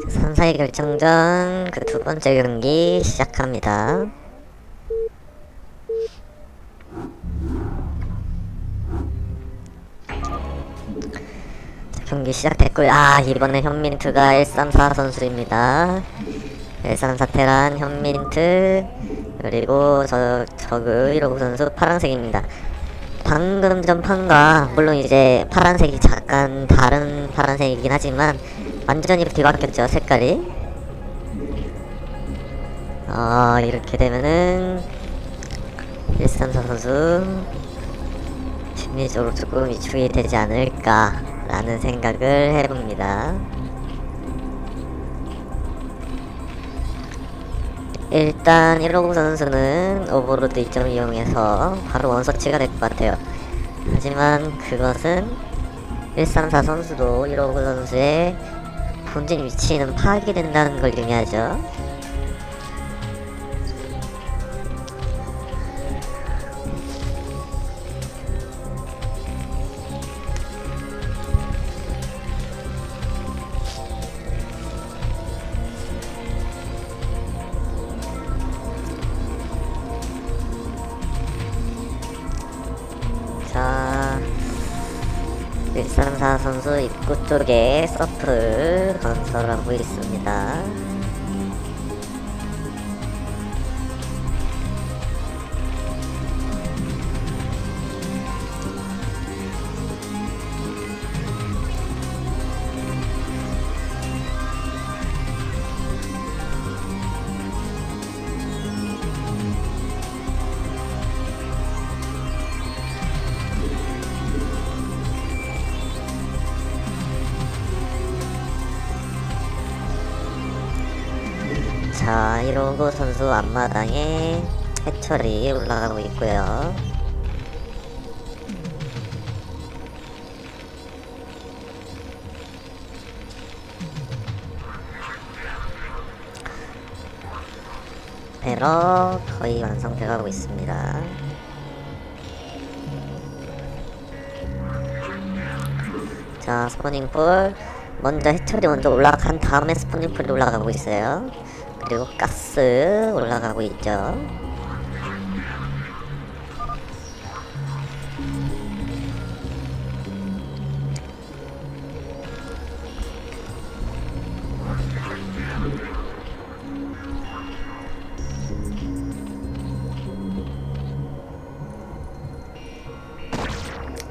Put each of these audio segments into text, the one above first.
3사의 결정전 그 두 번째 경기 시작합니다. 자, 경기 시작됐고요. 아 이번에 현민트가 134 선수입니다. 134 테란 현민트 그리고 저 저그 1호구 선수 파란색입니다. 방금 전 판과 물론 이제 파란색이 잠깐 다른 파란색이긴 하지만 완전히 뒤바뀌었죠 색깔이. 아 이렇게 되면은 134 선수 심리적으로 조금 위축이 되지 않을까 라는 생각을 해봅니다. 일단 1호구 선수는 오버로드 이점을 이용해서 바로 원서치가 될 것 같아요. 하지만 그것은 134 선수도 1호구 선수의 본진 위치는 파악이 된다는 걸 의미하죠. 선수 입구 쪽에 서플 건설하고 있습니다. 자, 이로고 선수 앞마당에 해철이 올라가고 있고요. 배러 거의 완성돼 가고 있습니다. 자, 스포닝풀 먼저 해철이 먼저 올라간 다음에 스포닝풀이 올라가고 있어요. 그리고 가스 올라가고 있죠.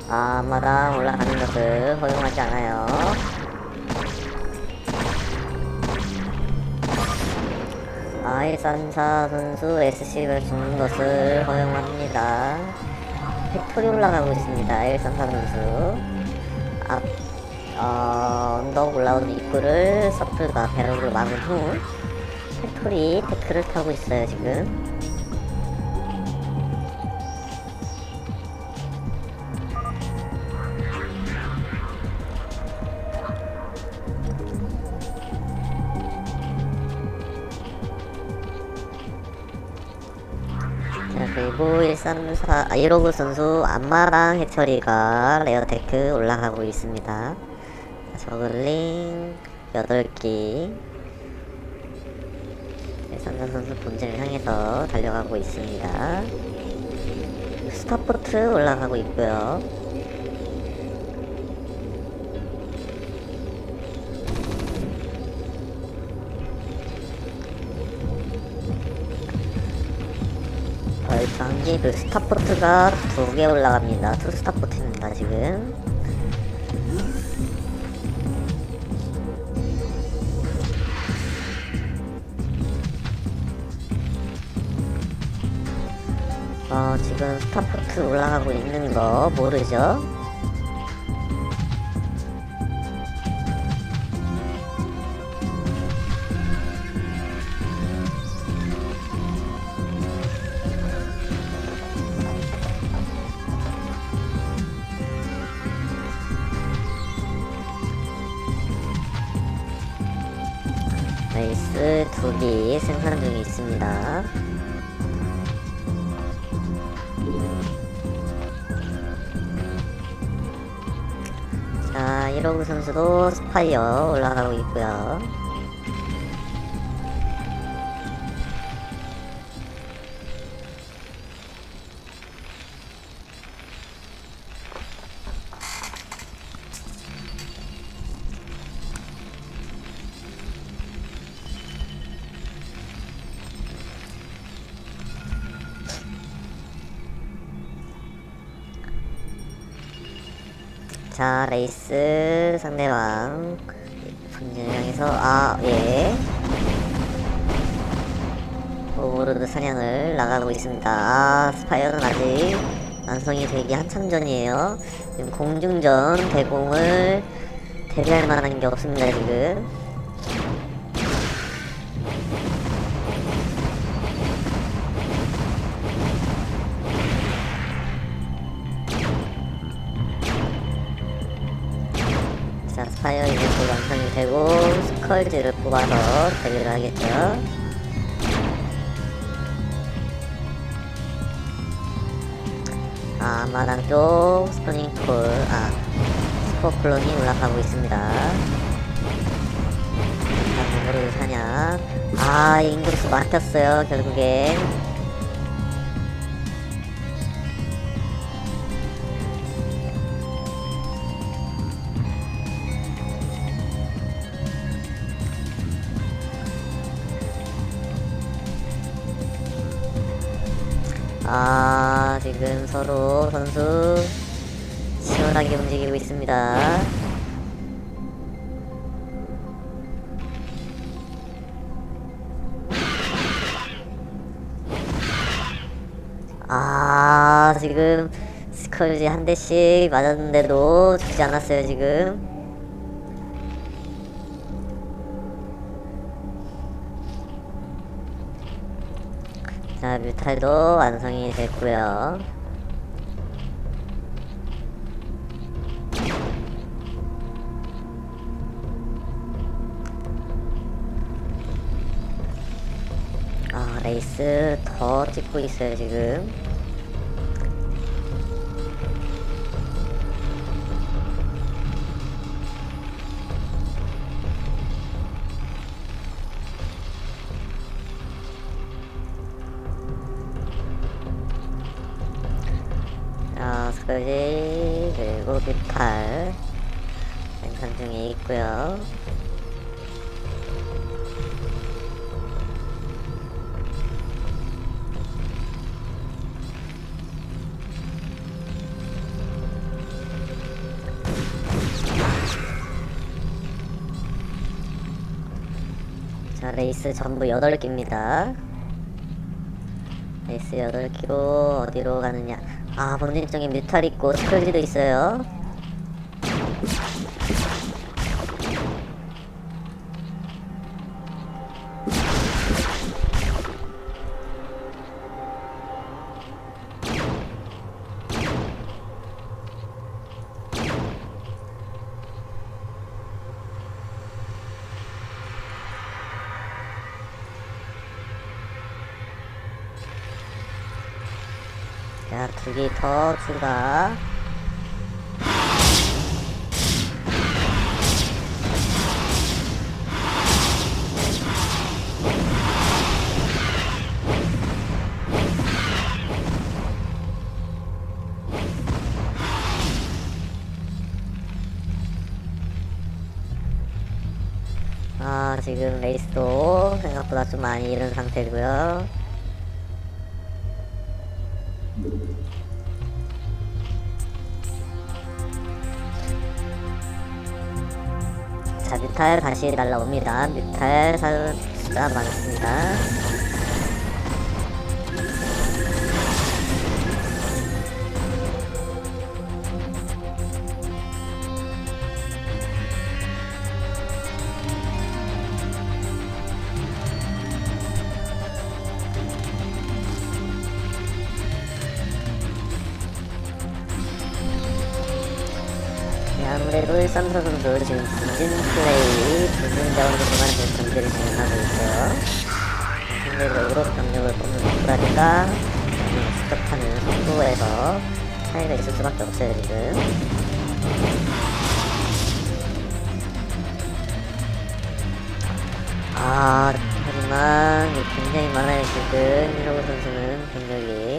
아마다 올라가는 것을 허용하지 않아요. 아이산사 선수 SC를 주는 것을 허용합니다. 팩토리 올라가고 있습니다. 134 선수. 앞, 어, 언덕 올라오는 입구를 서플과 배럭으로 막은 후 팩토리 테크를 타고 있어요, 지금. 그리고 134, 아, 159 선수 안마랑 해처리가 레어테크 올라가고 있습니다. 자, 저글링 8기. 133 선수 본진을 향해서 달려가고 있습니다. 스타포트 올라가고 있고요. 벌방기 그 스타포트가 두 개 올라갑니다. 투 스타포트입니다 지금. 어 지금 스타포트 올라가고 있는 거 모르죠? 레이스 두기 생산 중에 있습니다. 자, 1호구 선수도 스파이어 올라가고 있고요. 자, 레이스 상대방 본진을 향해서 아, 예. 오버로드 사냥을 나가고 있습니다. 아, 스파이어는 아직 완성이 되기 한참 전이에요. 지금 공중전 대공을 대비할 만한 게 없습니다, 지금. 스컬즈를 뽑아서 대비를 하겠죠. 아, 마당 쪽 스포닝 콜, 아, 스포 클론이 올라가고 있습니다. 자, 모르드 사냥. 아, 인구수 막혔어요, 결국엔. 아, 지금 서로 선수 시원하게 움직이고 있습니다. 아, 지금 스컬지 한 대씩 맞았는데도 죽지 않았어요, 지금. 뮤탈도 완성이 됐고요. 아, 레이스 더 찍고 있어요, 지금. 자, 스컬지, 그리고 뮤탈. 생산 중에 있고요. 자, 레이스 전부 8개입니다. 레이스 8개로 어디로 가느냐. 아, 쪽에 뮤탈 있고 스컬지도 있어요. 개더 추가. 아, 지금 레이스도 생각보다 좀 많이 잃은 상태고요. 자, 뮤탈 다시 날라옵니다. 뮤탈 사- 숫자 많습니다. 아무래도 일삼사 선수 지금 전진 플레이, 전진 자원으로 그만둔 경기를 진행하고 있어요. 상대적으로 병력을 뽑는 병력을 습격하는 속도에서 차이가 있을 수밖에 없어요, 지금. 아, 하지만 굉장히 많아요, 지금. 이러고 선수는 병력이.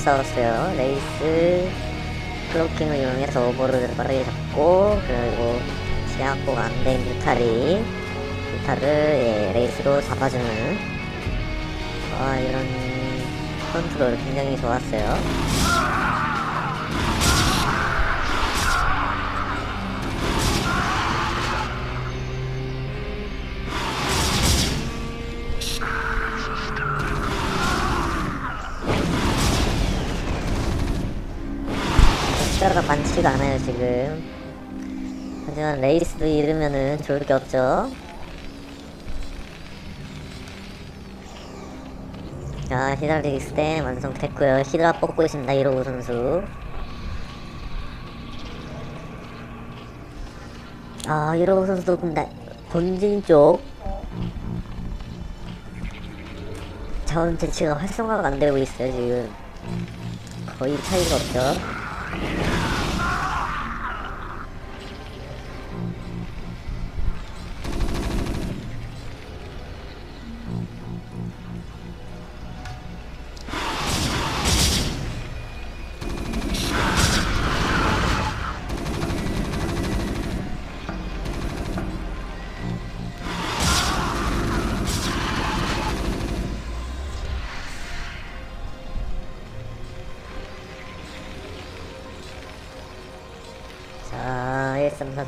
싸웠어요. 레이스 클로킹을 이용해서 오버로드를 빠르게 잡고 그리고 제압보가 안된 뮤타리 뮤타를 예, 레이스로 잡아주는 아 이런 컨트롤 굉장히 좋았어요. 많지가 않아요 지금. 하지만 레이스도 잃으면은 좋을 게 없죠. 자 히드라릭 스템 완성됐고요. 히드라 뽑고 있습니다 이로우 선수. 아 이로우 선수도 근데 본진 쪽. 자원 채취가 활성화가 안 되고 있어요 지금. 거의 차이가 없죠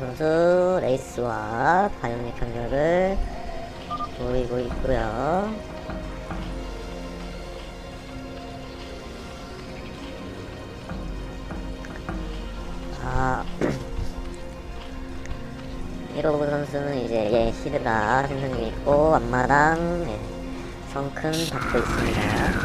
선수 레이스와 바이오닉 경력을 보이고 있고요. 아, 1호부 선수는 이제 예, 히드라 생성 중에 있고 앞마당 예, 성큰 받고 있습니다.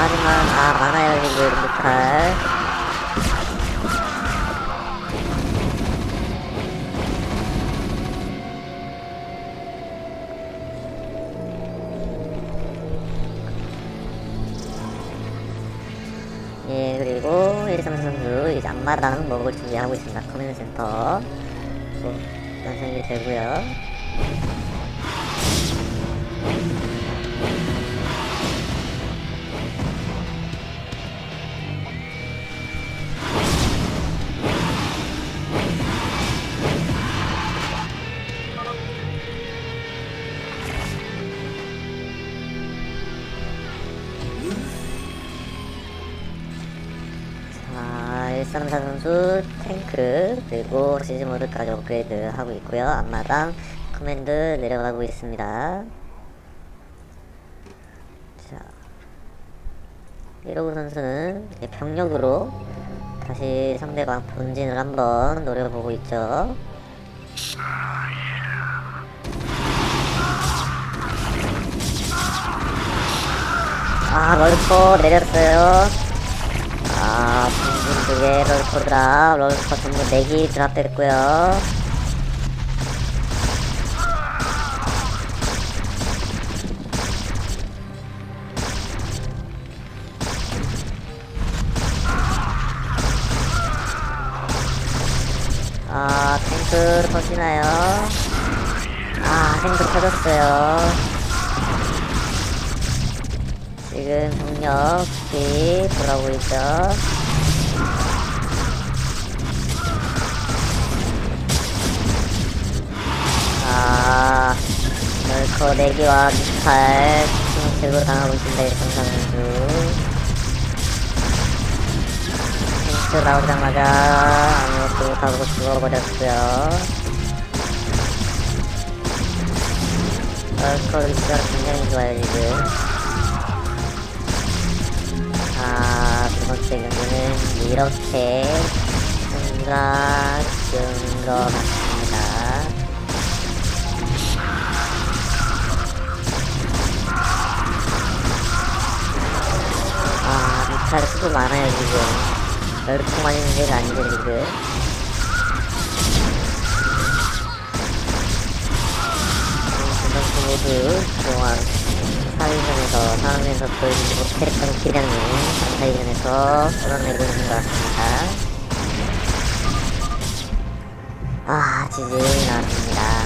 하지만, 아, 많아요, 지금, 뮤탈. 예, 그리고 1 3 선수 이제 앞마당 먹을 준비하고 있습니다. 커맨드 센터. 또 완성이 되고요. 134 선수 탱크 그리고 시즈모드까지 업그레이드 하고 있고요. 앞마당 커맨드 내려가고 있습니다. 자, 1호구 선수는 병력으로 다시 상대방 본진을 한번 노려보고 있죠. 아, 럴커 내렸어요. 아, 쪽에 럴커 드랍, 럴커 전부 4기 드랍됐고요. 아, 탱크 터지나요? 아, 탱크 터졌어요. 지금 병력 기 돌아오고 있죠. 널커 내기와 미탈 제거 당하고 있습니다. 일성상 선수. 탱크 나오자마자 아무것도 못하고 죽어버렸고요. 널커 위치가 굉장히 좋아요 지금. 아, 두 번째 경기는 이렇게 끝나는 것 같습니다. 아, 미탈 수도 많아요, 지금. 열풍만 있는 데가 아닌데, 지금. 두 선수 모두 그동안 4위전에서 상황에서 보여주지 못했던 기량을 4위전에서 쏟아내고 있는 것 같습니다. 아, 지지 나왔습니다.